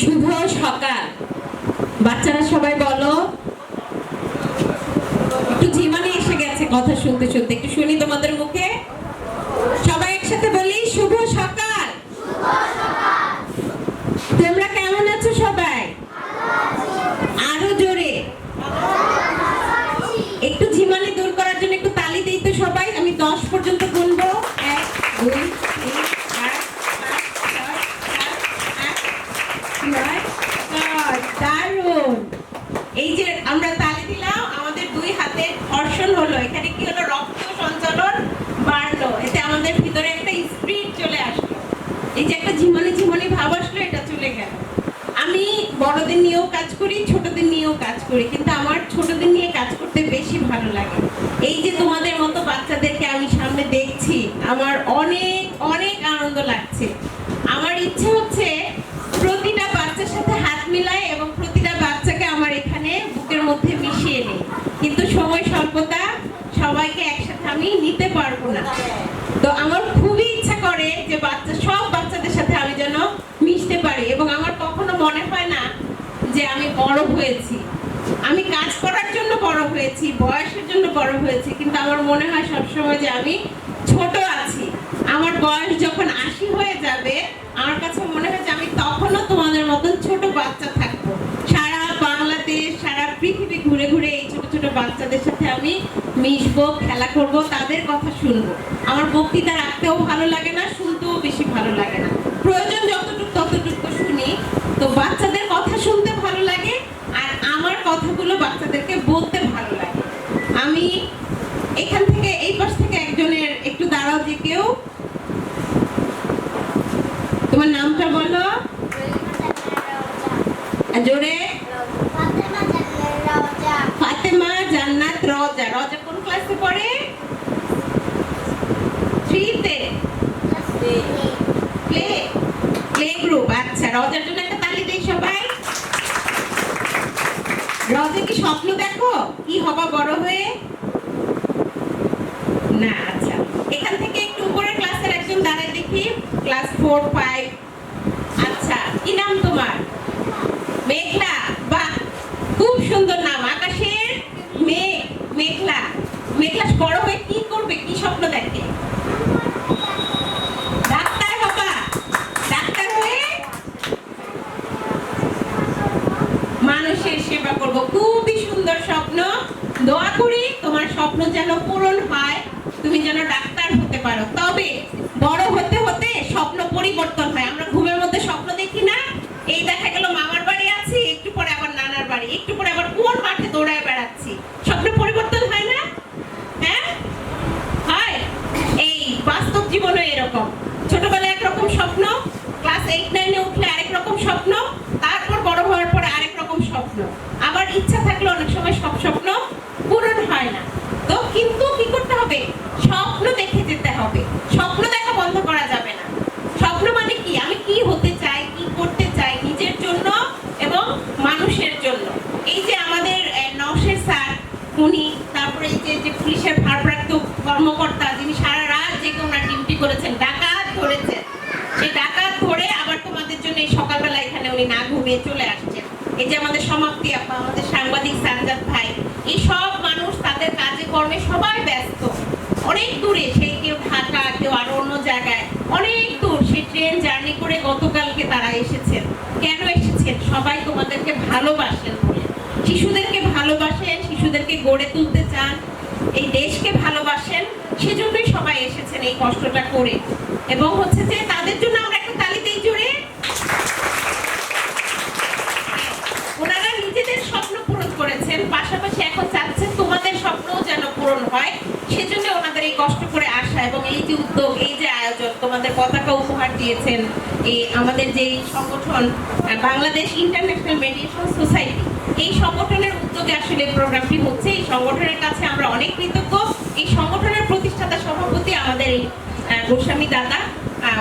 শুভ সকাল। বাচ্চারা সবাই বলো। একটু জীবনে এসে গেছে কথা শুনতে শুনতে। একটু শুনি তোমাদের মুখে। সবাই একসাথে বলি, শুভ সকাল তোমরা কেমন আছো সবাই আরও জোরে একটু ঝিমানি দূর করার জন্য একটু তালি দিই তো সবাই আমি দশ পর্যন্ত গুনবো এক দুই তিন চার পাঁচ ছয় সাত আট এই যে আমরা তালি দিলাম, আমাদের দুই হাতে ঘর্ষণ হলো। এখানে কি হলো? রক্ত সঞ্চালন বাড়লো। এতে আমাদের ভিতরে একটা স্পিরিট চলে আসলো। এই যে একটা ঝিমানি ঝিমানি ভাব আসলো, এটা চলে গেল। আমি বড়দের নিয়েও কাজ করি, ছোটদের নিয়েও কাজ করি, কিন্তু আমার ছোটদের নিয়ে কাজ করতে বেশি ভালো লাগে। এই যে তোমাদের মতো বাচ্চাদেরকে আমি সামনে দেখছি, আমার অনেক অনেক আনন্দ লাগছে আমার ইচ্ছে হচ্ছে প্রতিটা বাচ্চার সাথে হাত মিলাই এবং প্রতিটা বাচ্চাকে আমার এখানে বুকের মধ্যে মিশিয়ে নিই কিন্তু সময় স্বল্পতা সবাইকে একসাথে আমি নিতে পারব না। তো আমার খুবই ইচ্ছা করে যে বাচ্চা, সব বাচ্চাদের সাথে আমি যেন মিশতে পারি এবং আমার কখনো মনে হয় না যে আমি বড় হয়েছি। আমি কাজ করার জন্য বড় হয়েছি, বয়সের জন্য বড় হয়েছি, কিন্তু আমার মনে হয় সবসময় যে আমি ছোট আছি। আমার বয়স যখন আশি হয়ে যাবে, আমার কাছে মনে হয় যে আমি তখনও তোমাদের মতন ছোট বাচ্চা থাকব সারা বাংলাদেশ সারা পৃথিবী ঘুরে ঘুরে এই ছোট বাচ্চাদের সাথে আমি মিশবো, খেলা করব, তাদের কথা শুনব। আমার বক্তৃতা রাখতেও ভালো লাগে না, শুনতেও বেশি ভালো লাগে না। প্রয়োজন যতটুকু ততটুকু শুনি। তো বাচ্চাদের কথা শুনতে ভালো লাগে আর আমার কথাগুলো বাচ্চাদেরকে বলতে ভালো লাগে আমি এখান থেকে এই পাশ থেকে একজনের একটু দাঁড়াও যে কেউ তোমার নামটা বলো আর জোরে ফাতেমা জান্নাত রজা রজা কোন ক্লাসে পড়ে থ্রিতে প্লে প্লে গ্রুপ আচ্ছা রজার জন্য একটা তালি দেই সবাই রজা কি স্বপ্ন দেখো? কি হবা বড় হয়ে? না আচ্ছা। এখান থেকে একটু উপরের ক্লাসের একজন দাঁড়ায় দেখি। Class four, five. আচ্ছা কি নাম তোমার? মেঘলা, বাহ, খুব সুন্দর নাম। আকাশের মেঘ, মেঘলা। মেঘলা বড় হয়ে কি করবে কি স্বপ্ন দেখে ডাক্তার বাবা ডাক্তার হয়ে মানুষের সেবা করব খুবই সুন্দর স্বপ্ন দোয়া করি তোমার স্বপ্ন যেন পূরণ হয় তুমি যেন ডাক্তার হতে পারো তবে বড় হতে হতে স্বপ্ন পরিবর্তন হয় আমরা ঘুমের মধ্যে স্বপ্ন দেখি না এই দেখা গেল মামার বাড়ি আছি একটু পরে আবার নানার বাড়ি একটু পরে আবার কোন মাঠে দৌড়ায় বেড়াচ্ছি স্বপ্ন পরিবর্তন হয় না হ্যাঁ হয় এই বাস্তব জীবনে এরকম ছোটবেলায় একরকম স্বপ্ন ক্লাস এইট নাইনে উঠলে আরেক রকম স্বপ্ন তারপর বড় হওয়ার পরে আরেক রকম স্বপ্ন আবার ইচ্ছা থাকলে অনেক সময় সব স্বপ্ন পূরণ হয় না তো কিন্তু কি করতে হবে স্বপ্ন দেখে যেতে হবে স্বপ্ন দেখা বন্ধ করা যাবে না স্বপ্ন মানে কি আমি কি হতে চাই কি করতে চাই নিজের জন্য এবং মানুষের জন্য এই যে আমাদের আহ, নওশের স্যার উনি তারপরে এই যে যে পুলিশের ভারপ্রাপ্ত কর্মকর্তা যিনি সারা রাত জেগে ওনার ডিউটি করেছেন ডাকাত ধরেছেন সেই ডাকাত ধরে আবার তোমাদের জন্য এই সকালবেলা এখানে না চলে আসছেন। এই যে আমাদের সমাপ্তি, আপা, আমাদের সাংবাদিক সানজাদ ভাই, এই সব মানুষ তাদের কাজে কর্মে সবাই ব্যস্ত। অনেক দূরে সেই কেউ ঢাকা, কেউ আরও অন্য জায়গায়। অনেক দূর সেই ট্রেন জার্নি করে গতকালকে তারা এসেছেন। কেন এসেছেন? সবাই তোমাদেরকে ভালোবাসেন শিশুদেরকে ভালোবাসেন, শিশুদেরকে গড়ে তুলতে চান, এই দেশকে ভালোবাসেন, সেজন্যই সবাই এসেছেন এই কষ্টটা করে। এবং হচ্ছে যে তাদের জন্য আমরা একটা তালি দিই জোরে ওনারা নিজেদের স্বপ্ন পূরণ পাশাপাশি এখন চাচ্ছেন তোমাদের স্বপ্নও যেন পূরণ হয়। সেজন্য ওনাদের এই কষ্ট করে আসা এবং এই যে উদ্যোগ, এই যে আয়োজন, তোমাদের পতাকা উপহার দিয়েছেন এই আমাদের যে সংগঠন বাংলাদেশ ইন্টারন্যাশনাল মেডিয়েশন সোসাইটি এই সংগঠনের উদ্যোগে আসলে প্রোগ্রামটি হচ্ছে। এই সংগঠনের কাছে আমরা অনেক কৃতজ্ঞ। এই সংগঠনের প্রতিষ্ঠাতা সভাপতি আমাদের এই গোস্বামী দাদা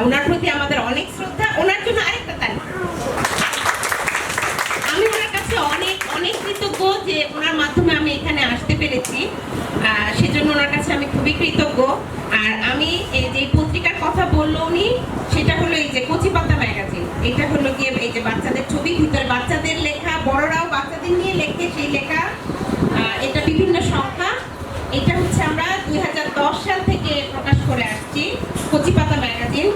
ওনার প্রতি আমাদের অনেক শ্রদ্ধা। ওনার জন্য আরেকটা তালি আমি ওনার কাছে অনেক কৃতজ্ঞ যে ওনার মাধ্যমে আমি এখানে আসতে পেরেছি। সেজন্য ওনার কাছে আমি খুবই কৃতজ্ঞ। আর আমি যে পত্রিকার কথা বলল উনি, সেটা হলো এই যে কচি পাতা ম্যাগাজিন। এটা গিয়ে এই যে বাচ্চাদের ছবি ভিতরে বাচ্চাদের লেখা বড়রাও বাচ্চাদের নিয়ে লেখে সেই লেখা আহ, এটা বিভিন্ন সংখ্যা এটা হচ্ছে আমরা দুই সাল থেকে প্রকাশ করে আসছি কচি পাতা ম্যাগাজিন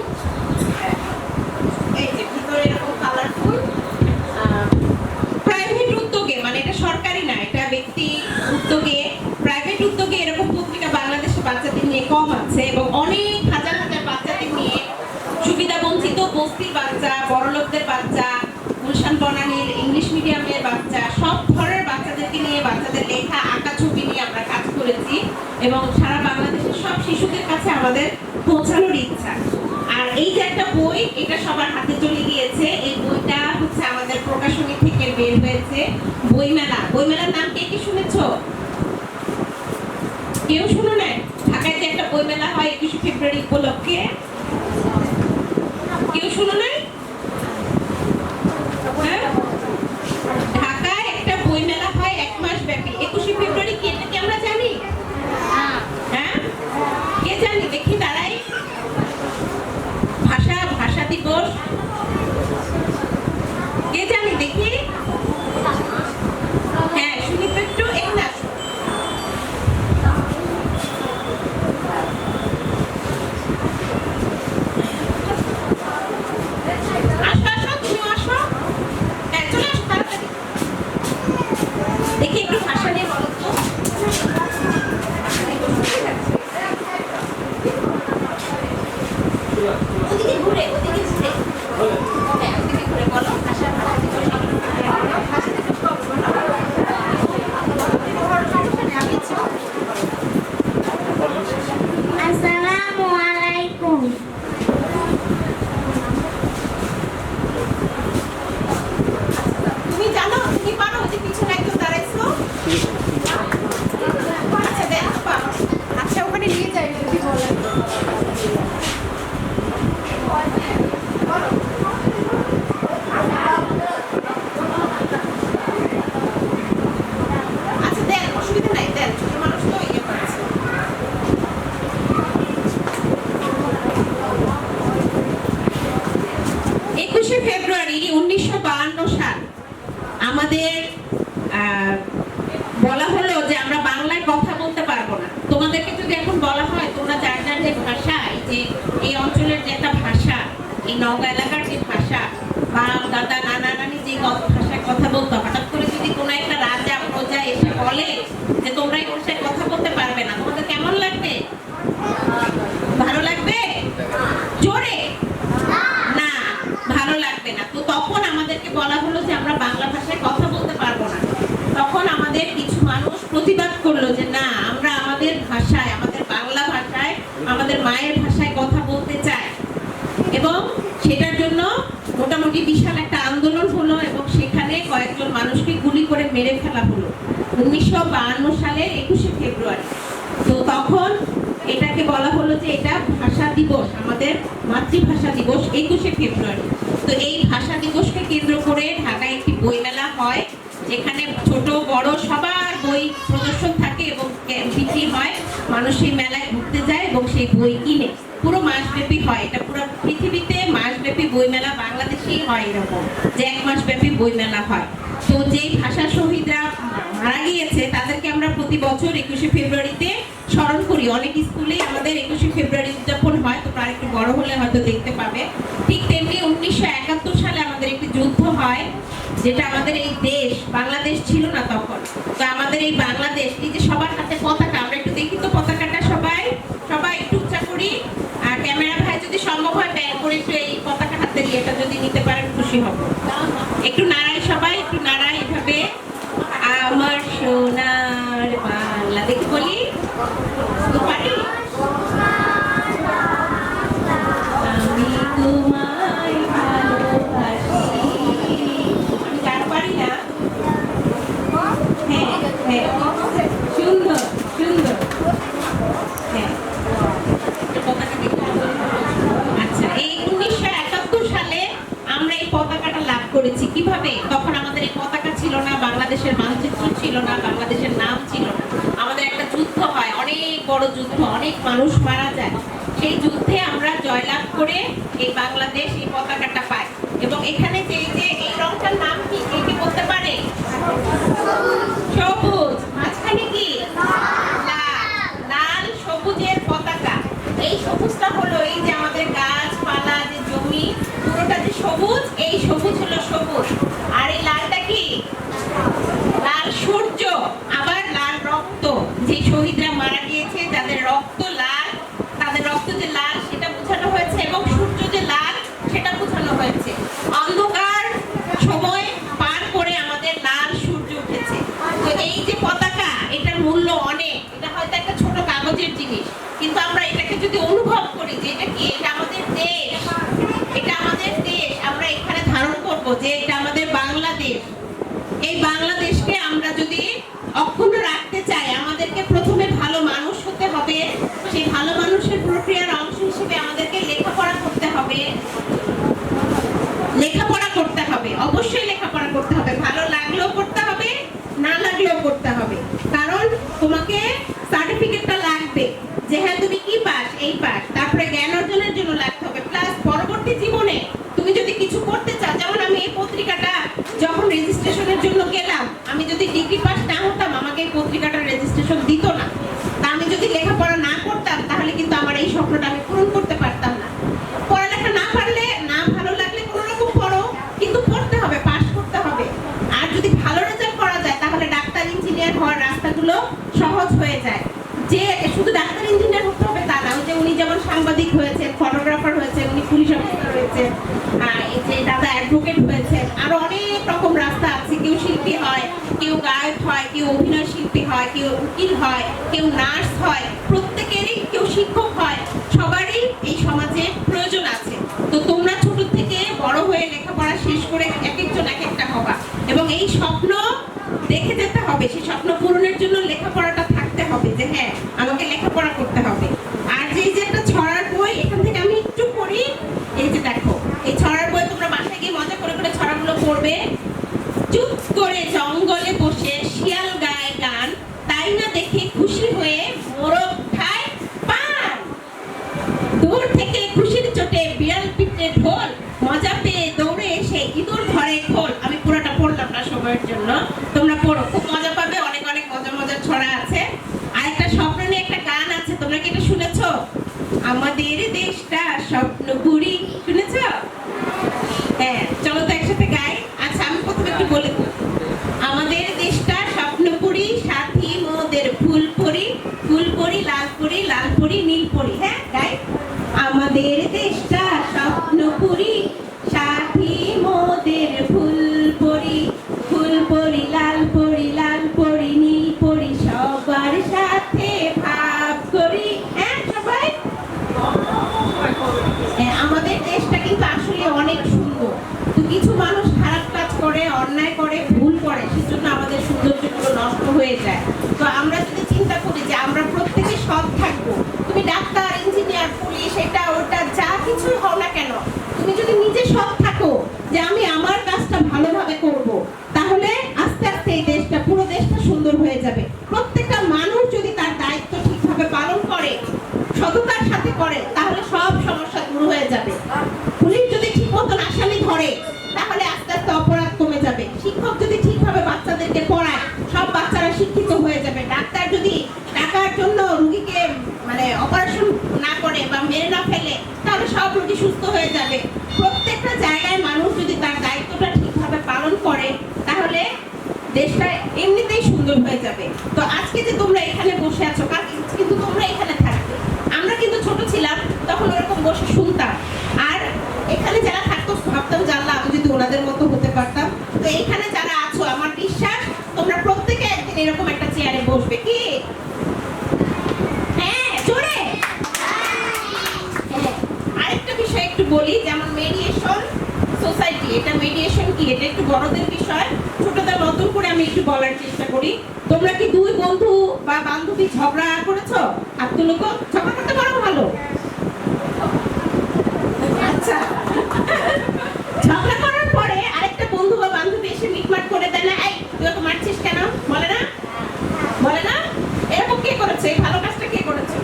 এই যে ভিতরে এরকম কালারফুল প্রাইভেট উদ্যোগে মানে এটা সরকারি না এটা ব্যক্তি উদ্যোগে প্রাইভেট উদ্যোগে এরকম পত্রিকা বাংলাদেশে বাচ্চাদের নিয়ে কম আছে এবং অনেক হাজার হাজার বাচ্চাদের নিয়ে সুবিধা বঞ্চিত বস্তির বাচ্চা বড়লোকদের বাচ্চা গুলশান বনানীর ইংলিশ মিডিয়ামের বাচ্চা সব ধরনের বাচ্চাদেরকে নিয়ে বাচ্চাদের লেখা আঁকা ছবি নিয়ে আমরা কাজ করেছি এবং সারা বাংলাদেশের সব শিশুদের কাছে আমাদের পৌঁছানোর ইচ্ছা। আর এই যে একটা বই, এটা সবার হাতে চলে গিয়েছে। এই বইটা হচ্ছে আমাদের প্রকাশনী থেকে বের হয়েছে বইমেলা। বইমেলার নাম কে কি শুনেছ? কেউ শুনো নাই? ঢাকায় যে একটা বইমেলা হয় একুশে ফেব্রুয়ারি উপলক্ষে। যে এই অঞ্চলের যে একটা ভাষা, এই নওগাঁ এলাকার যে ভাষা, বা দাদা, নানা, নানি যে ভাষায় কথা বলতো, হঠাৎ করে যদি কোনো একটা রাজা প্রজা এসে বলে যে তোমরা এই ভাষায় কথা বলতে পারবে না তোমাদের কেমন লাগবে ভালো লাগবে জোরে না ভালো লাগবে না তো তখন আমাদেরকে বলা হলো যে আমরা বাংলা ভাষায় কথা বলতে পারব না তখন আমাদের কিছু মানুষ প্রতিবাদ করল যে না আমরা আমাদের ভাষায় আমাদের বাংলা ভাষায় আমাদের মায়ের ভাষায় কথা বলতে চাই এবং সেটার জন্য মোটামুটি বিশাল একটা আন্দোলন হলো এবং কয়েকজন মানুষকে গুলি করে মেরে ফেলা হলো। উনিশশো সালের একুশে ফেব্রুয়ারি। তো তখন এটাকে বলা হলো যে এটা ভাষা দিবস, আমাদের মাতৃভাষা দিবস একুশে ফেব্রুয়ারি। তো এই ভাষা দিবসকে কেন্দ্র করে ঢাকায় একটি বইমেলা হয়, যেখানে ছোট, বড় সবার বই প্রদর্শন থাকে এবং বিক্রি হয়। মানুষ সেই মেলায় ঘুরতে যায় এবং সেই বই কিনে। পুরো মাসব্যাপী হয়। এটা পুরো পৃথিবীতে মাসব্যাপী বইমেলা বাংলাদেশেই হয় এরকম, যে এক মাসব্যাপী বইমেলা হয়। তো যেই ভাষা শহীদরা মারা গিয়েছে, তাদেরকে আমরা প্রতি বছর একুশে ফেব্রুয়ারিতে স্মরণ করি। অনেক স্কুলেই আমাদের একুশে ফেব্রুয়ারি উদযাপন হয় তো আর একটু বড় হলে হয়তো দেখতে পাবে। ঠিক তেমনি উনিশশো একাত্তর সালে আমাদের একটি যুদ্ধ হয়, যেটা আমাদের এই দেশ, বাংলাদেশ ছিল না তখন। তো আমাদের এই বাংলাদেশ, এই যে সবার হাতে পতাকা, আমরা একটু দেখি তো পতাকাটা সবাই সবাই একটু উচ্চা করি। আর ক্যামেরা ভাই যদি সম্ভব হয় ব্যান করে একটু এই পতাকা হাতে দিয়ে এটা যদি নিতে পারেন, খুশি হব। একটু নাড়াই সবাই একটু নাড়াই এভাবে আমার সোনার বাংলা দেখি বলি তো পারি আমি তোমায় ভালোবাসি আমি গান পারি না হ্যাঁ হ্যাঁ সুন্দর সুন্দর হ্যাঁ এই পতাকা দেখতে হবে। আচ্ছা এই উনিশশো একাত্তর সালে আমরা এই পতাকাটা লাভ করেছি কীভাবে তখন আমাদের এই পতাকা ছিল না বাংলাদেশের মানচিত্র ছিল না বাংলাদেশের নাম ছিল না আমাদের একটা যুদ্ধ হয় অনেক বড় যুদ্ধ অনেক মানুষ মারা যায়। সেই যুদ্ধে আমরা জয়লাভ করে এই বাংলাদেশ এই পতাকাটা পাই। এবং এখানে যে যে এই রংটার নাম কি? কে কি বলতে পারে? সবুজ। মাঝখানে কি? লাল। লাল সবুজের পতাকা। এই সবুজটা হলো এই যে আমাদের গাছপালা, যে জমি, পুরোটা যে সবুজ, এই সবুজ হলো সবুজ আর এই লালটা কি লাল সূর্য আবার লাল রক্ত যে শহীদরা মারা গিয়েছে যাদের রক্ত লাল তাদের রক্ত যে লাল সেটা বোঝানো হয়েছে এবং সূর্য যে লাল সেটা বোঝানো হয়েছে অন্ধকার সময় পার করে আমাদের লাল সূর্য উঠেছে তো এই যে পতাকা এটার মূল্য অনেক এটা হয়তো একটা ছোট কাগজের জিনিস কিন্তু আমরা এটাকে যদি অনুভব করি যে এটা কি এটা আমাদের দেশ এটা আমাদের দেশ আমরা এখানে ধারণ করব যে এটা আমাদের বাংলাদেশ এই বাংলাদেশকে আমরা যদি অক্ষুণ্ণ রাখতে চাই আমাদেরকে প্রথমে ভালো মানুষ হতে হবে সেই ভালো মানুষের প্রক্রিয়ার অংশ হিসেবে আমাদেরকে লেখাপড়া করতে হবে লেখাপড়া করতে হবে অবশ্যই লেখাপড়া করতে হবে ভালো লাগলেও করতে হবে না লাগলেও করতে হবে কারণ তোমাকে সার্টিফিকেটটা লাগবে যে হ্যাঁ তুমি কি পাস এই পাস তারপরে জ্ঞান অর্জনের জন্য লাগতে হবে প্লাস পরবর্তী জীবনে তুমি যদি কিছু করতে চাও যেমন আমি এই পত্রিকাটা যখন রেজিস্ট্রেশনের জন্য গেলাম আমি যদি ডিগ্রি পাস না হতাম আমাকে এই পত্রিকাটা রেজিস্ট্রেশন দিত না তা আমি যদি লেখাপড়া না করতাম তাহলে কিন্তু আমার এই স্বপ্নটা আমি পূরণ করতে পারতাম না পড়ালেখা না পারলে না ভালো লাগলে কোনো রকম পড়ো কিন্তু পড়তে হবে পাস করতে হবে আর যদি ভালো রেজাল্ট করা যায় তাহলে ডাক্তার ইঞ্জিনিয়ার হওয়ার রাস্তাগুলো সহজ হয়ে যায় যে শুধু ডাক্তার ইঞ্জিনিয়ার হতে হবে তা না ওই যে উনি যেমন সাংবাদিক হয়েছে ফটোগ্রাফার হয়েছে উনি পুলিশ অফিসার হয়েছে। এই যে দাদা অ্যাডভোকেট অনেক রকম রাস্তা আছে। কেউ শিল্পী হয়, কেউ গায়ক হয়, কেউ অভিনয় শিল্পী হয়, কেউ উকিল হয়, কেউ নার্স হয়, প্রত্যেকেরই কেউ শিক্ষক হয়, সবারই এই সমাজে প্রয়োজন আছে। তো তোমরা ছোট থেকে বড় হয়ে লেখাপড়া শেষ করে এক একজন এক একটা হবা। এবং এই স্বপ্ন দেখে যেতে হবে, সেই স্বপ্ন পূরণের জন্য লেখাপড়াটা থাকতে হবে যে হ্যাঁ আমাকে লেখাপড়া করতে হবে আর যে এই যে একটা ছড়ার বই এখান থেকে আমি একটু পড়ি এই যে দেখো এই ছড়ার বই তোমরা বাসায় গিয়ে মজা করে করে ছড়াগুলো পড়বে চুপ করে জঙ্গলে বসে শিয়াল গায়ে গান তাই না দেখে খুশি হয়ে মোরগ খায় পান দূর থেকে খুশির চোটে বিড়াল পিঠে ঢোল মজা পেয়ে দৌড়ে এসে ইঁদুর ধরে খোল আমি পুরোটা পড়লাম না সময়ের জন্য তোমরা পড়ো খুব মজা পাবে অনেক অনেক মজা মজার ছড়া আছে আর একটা স্বপ্ন নিয়ে একটা গান আছে তোমরা কি এটা শুনেছো আমাদের দেশটা স্বপ্নপুরী শুনেছো হ্যাঁ চলো তো একসাথে গাই আচ্ছা আমি প্রথমে একটু বলে দিই আমাদের দেশটা স্বপ্নপুরী সাথী মোদের ফুলপুরি ফুলপুরি লালপুরি লালপুরি নীলপুরি হ্যাঁ গাই আমাদের দেশটা স্বপ্নপুরি সাথী মোদের ফুলপুরি ফুলপুরি লালপুরি লালপুরি নীলপুরি সবার সাথে ভাব করি হ্যাঁ সবাই হ্যাঁ, আমাদের দেশটা আসলে অনেক সুন্দর। তো কিছু মানুষ খারাপ কাজ করে, অন্যায় করে, ভুল করে, সেজন্য আমাদের সৌন্দর্যগুলো নষ্ট হয়ে যায়। তো আমরা যদি চিন্তা করি যে আমরা প্রত্যেকে সৎ থাকব, তুমি ডাক্তার, ইঞ্জিনিয়ার, পুলিশ, এটা, ওটা, যা কিছু হও না কেন, তুমি যদি নিজে সৎ থাকো যে আমি আমার কাজটা ভালোভাবে করব, তাহলে আস্তে আস্তে এই দেশটা, পুরো দেশটা সুন্দর হয়ে যাবে। প্রত্যেকটা মানুষ যদি তার দায়িত্ব ঠিকভাবে পালন করে, সততার সাথে করে, তাহলে সব সমস্যা দূর হয়ে যাবে পুলিশ যদি ঠিক মতন আসামি ধরে তাহলে আস্তে আস্তে অপরাধ কমে যাবে শিক্ষক যদি ঠিকভাবে বাচ্চাদেরকে পড়ায় সব বাচ্চারা শিক্ষিত হয়ে যাবে ডাক্তার যদি টাকার জন্য রুগীকে মানে অপারেশন না করে বা মেরে না ফেলে তাহলে সব রোগী সুস্থ হয়ে যাবে প্রত্যেকটা জায়গায় মানুষ যদি তার দায়িত্বটা ঠিকভাবে পালন করে তাহলে দেশটা এমনিতেই সুন্দর হয়ে যাবে তো আজকে যে তোমরা এখানে বসে আছো কাল কিন্তু তোমরা এখানে থাকবে আমরা কিন্তু ছোট ছিলাম তখন ওরকম বসে শুনতাম আর এখানে যারা থাকতো ভাবতাম জানলাম আমি যদি ওনাদের মতো হতে পারতাম। তো এখানে যারা আছো, আমার বিশ্বাস, তোমরা প্রত্যেকে একদিন এরকম একটা চেয়ারে বসবে। কি? হ্যাঁ হ্যাঁ। বিষয় একটু বলি, যেমন মেডিয়েশন সোসাইটি এটা মেডিয়েশন কি? এটা একটু বড়দের বিষয়, ছোটদের নতুন করে আমি একটু বলার চেষ্টা করি। তোমরা কি দুই বন্ধু বা বান্ধবী ঝগড়া করেছ? আর তুমি ঝগড়া করতে পারো ভালো আচ্ছা ঝগড়া করার পরে আরেকটা বন্ধু বা বান্ধবী এসে মিটমাট করে দেয় না এই তুই ওকে মারছিস কেন বলে না বলে না এরকম কে করেছে এই ভালো কাজটা কে করেছে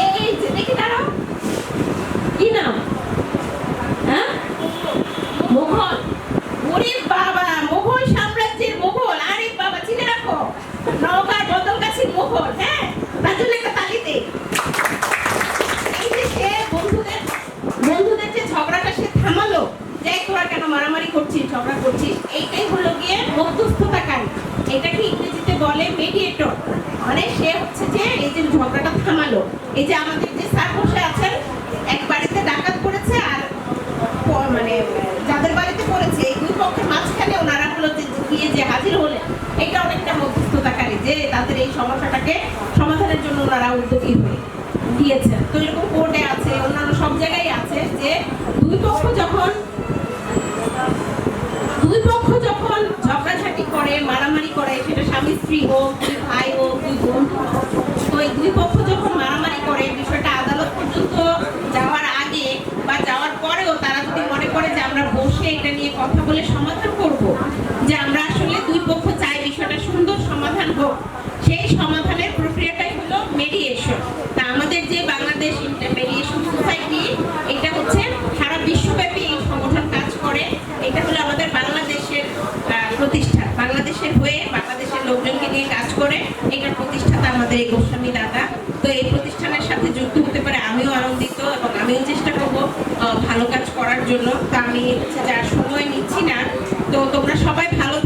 এই যে দেখি দাঁড়াও কি নাম হ্যাঁ মোহন মারামারি করছিস ঝগড়া করছিস এইটাই হলো গিয়ে মধ্যস্থতাকারী এটাকে ইংরেজিতে বলে মেডিয়েটর মানে সে হচ্ছে যে এই যে ঝগড়াটা থামালো। এই যে আমাদের যে স্যার বসে আছেন, এক বাড়িতে ডাকাত করেছে আর মানে যাদের বাড়িতে পড়েছে এই দুই পক্ষের মাঝখানে ওনারা হলো যে গিয়ে যে হাজির হলেন, এটা অনেকটা মধ্যস্থতাকারী যে তাদের এই সমস্যাটাকে সমাধানের জন্য ওনারা উদ্যোগী হয়ে দিয়েছেন তো এরকম কোর্টে আছে, অন্যান্য সব জায়গায় আছে যে দুই পক্ষ যখন, দুই পক্ষ যখন ঝগড়াঝাটি করে মারামারি করে সেটা স্বামী স্ত্রী হোক দুই ভাই হোক দুই বোন হোক, তো এই দুই পক্ষ যখন মারামারি করে বিষয়টা আদালত পর্যন্ত যাওয়ার আগে বা যাওয়ার পরেও তারা যদি মনে করে যে আমরা বসে এটা নিয়ে কথা বলে সমাধান করব যে আমরা আসলে দুই পক্ষ চাই বিষয়টা সুন্দর সমাধান হোক সেই সমাধানের প্রক্রিয়াটাই হলো মেডিয়েশন তা আমাদের যে বাংলাদেশ মেডিয়েশন সোসাইটি এটা হচ্ছে সারা বিশ্বব্যাপী এই সংগঠন কাজ করে এটা হলো আমাদের বাংলাদেশের আহ, প্রতিষ্ঠান বাংলাদেশের হয়ে বাংলাদেশের লোকজনকে নিয়ে কাজ করে এটার প্রতিষ্ঠাতা আমাদের এই গোস্বামী দাদা তো এই প্রতিষ্ঠানের সাথে যুক্ত হতে পারে আমিও আনন্দিত এবং আমিও চেষ্টা করব আহ, ভালো কাজ করার জন্য। তা আমি হচ্ছে যার সময় নিচ্ছি না, তো তোমরা সবাই ভালো